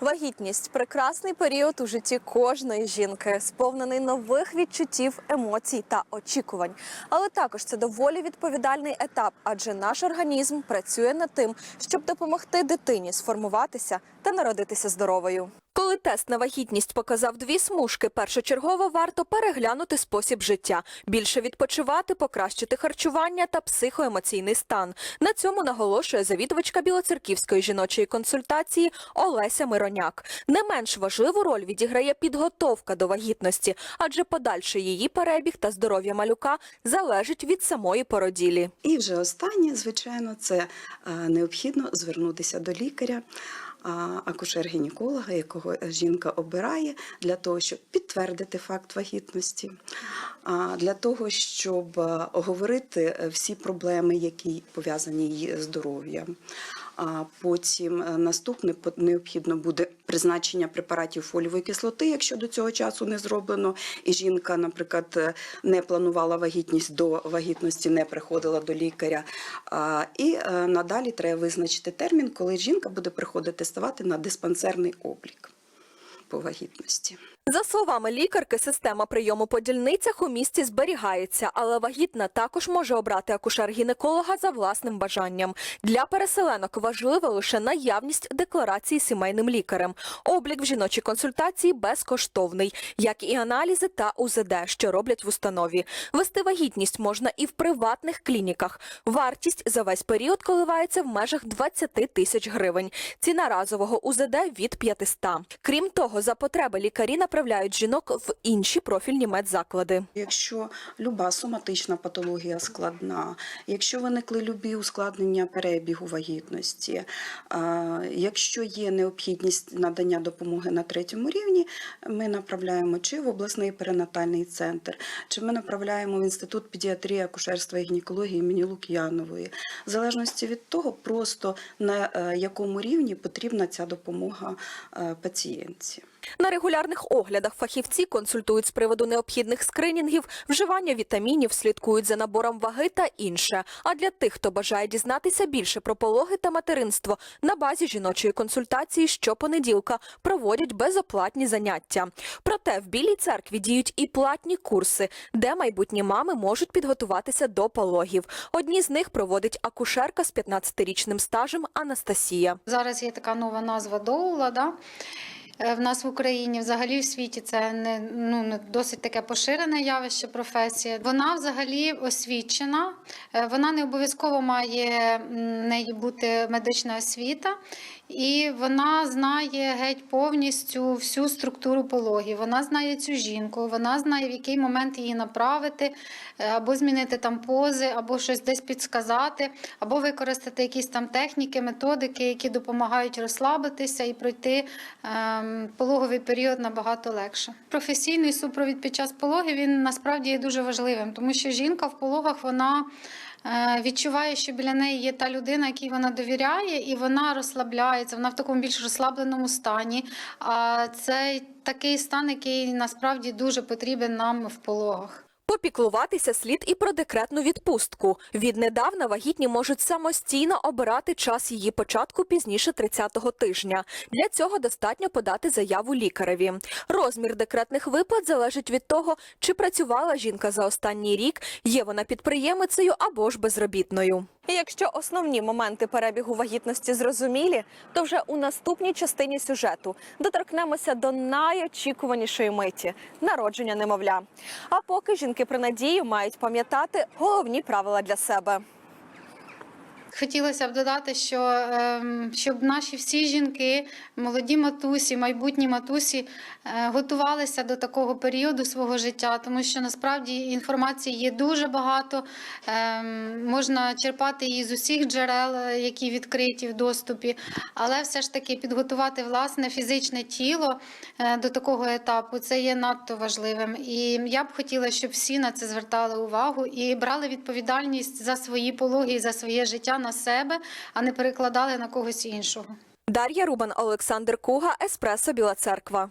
Вагітність прекрасний період у житті кожної жінки, сповнений нових відчуттів, емоцій та очікувань. Але також це доволі відповідальний етап, адже наш організм працює над тим, щоб допомогти дитині сформуватися та народитися здоровою. Коли тест на вагітність показав дві смужки, першочергово варто переглянути спосіб життя, більше відпочивати, покращити харчування та психоемоційний стан. На цьому наголошує завідувачка Білоцерківської жіночої консультації Олеся Мироняк. Не менш важливу роль відіграє підготовка до вагітності, адже подальший її перебіг та здоров'я малюка залежить від самої породілі. І вже останнє, звичайно, це е, необхідно звернутися до лікаря, акушер-гінеколога, якого жінка обирає, для того, щоб підтвердити факт вагітності, для того, щоб е, оговорити е, всі проблеми, які пов'язані її здоров'ям. Потім е, наступне необхідно буде призначення препаратів фолієвої кислоти, якщо до цього часу не зроблено, і жінка, наприклад, не планувала вагітність до вагітності, не приходила до лікаря. І надалі треба визначити термін, коли жінка буде приходити ставати на диспансерний облік по вагітності. За словами лікарки, система прийому по дільницях у місті зберігається, але вагітна також може обрати акушер-гінеколога за власним бажанням. Для переселенок важлива лише наявність декларації сімейним лікарем. Облік в жіночій консультації безкоштовний, як і аналізи та УЗД, що роблять в установі. Вести вагітність можна і в приватних клініках. Вартість за весь період коливається в межах 20 тисяч гривень. Ціна разового УЗД від 500. Крім того, за потреби лікарі направляють жінок в інші профільні медзаклади. Якщо люба соматична патологія складна, якщо виникли любі ускладнення перебігу вагітності, якщо є необхідність надання допомоги на третьому рівні, ми направляємо чи в обласний перинатальний центр, чи ми направляємо в інститут педіатрії, акушерства і гінекології імені Лук'янової. В залежності від того, просто на е, якому рівні потрібна ця допомога е, пацієнтці. На регулярних оглядах фахівці консультують з приводу необхідних скринінгів, вживання вітамінів, слідкують за набором ваги та інше. А для тих, хто бажає дізнатися більше про пологи та материнство, на базі жіночої консультації щопонеділка проводять безоплатні заняття. Проте в Білій церкві діють і платні курси, де майбутні мами можуть підготуватися до пологів. Одні з них проводить акушерка з 15-річним стажем Анастасія. Зараз є така нова назва доула. Да? Е, В нас в Україні, взагалі в світі, це не ну не досить таке поширене явище, професія. Вона взагалі освічена. Е, Вона не обов'язково має в неї бути медична освіта, і вона знає геть повністю всю структуру пологів. Вона знає цю жінку, вона знає, в який момент її направити, е, або змінити там пози, або щось десь підсказати, або використати якісь там техніки, методики, які допомагають розслабитися і пройти ем, пологовий період набагато легше. Професійний супровід під час пологів він насправді є дуже важливим, тому що жінка в пологах вона. Е, Відчуває, що біля неї є та людина, якій вона довіряє, і вона розслабляється. Вона в такому більш розслабленому стані. А це такий стан, який насправді дуже потрібен нам в пологах. Попіклуватися слід і про декретну відпустку. Віднедавна вагітні можуть самостійно обирати час її початку пізніше 30-го тижня. Для цього достатньо подати заяву лікареві. Розмір декретних виплат залежить від того, чи працювала жінка за останній рік, є вона підприємицею або ж безробітною. Якщо основні моменти перебігу вагітності зрозумілі, то вже у наступній частині сюжету доторкнемося до найочікуванішої миті народження немовля. А поки жінки при надії мають пам'ятати головні правила для себе. Хотілося б додати, що ем, щоб наші всі жінки, молоді матусі, майбутні матусі е, готувалися до такого періоду свого життя, тому що насправді інформації є дуже багато. ем, Можна черпати її з усіх джерел, е, які відкриті в доступі, але все ж таки підготувати власне фізичне тіло е, до такого етапу це є надто важливим. І я б хотіла, щоб всі на це звертали увагу і брали відповідальність за свої пологи і за своє життя на себе, а не перекладали на когось іншого. Дар'я Рубан, Олександр Куга, Еспресо Біла Церква.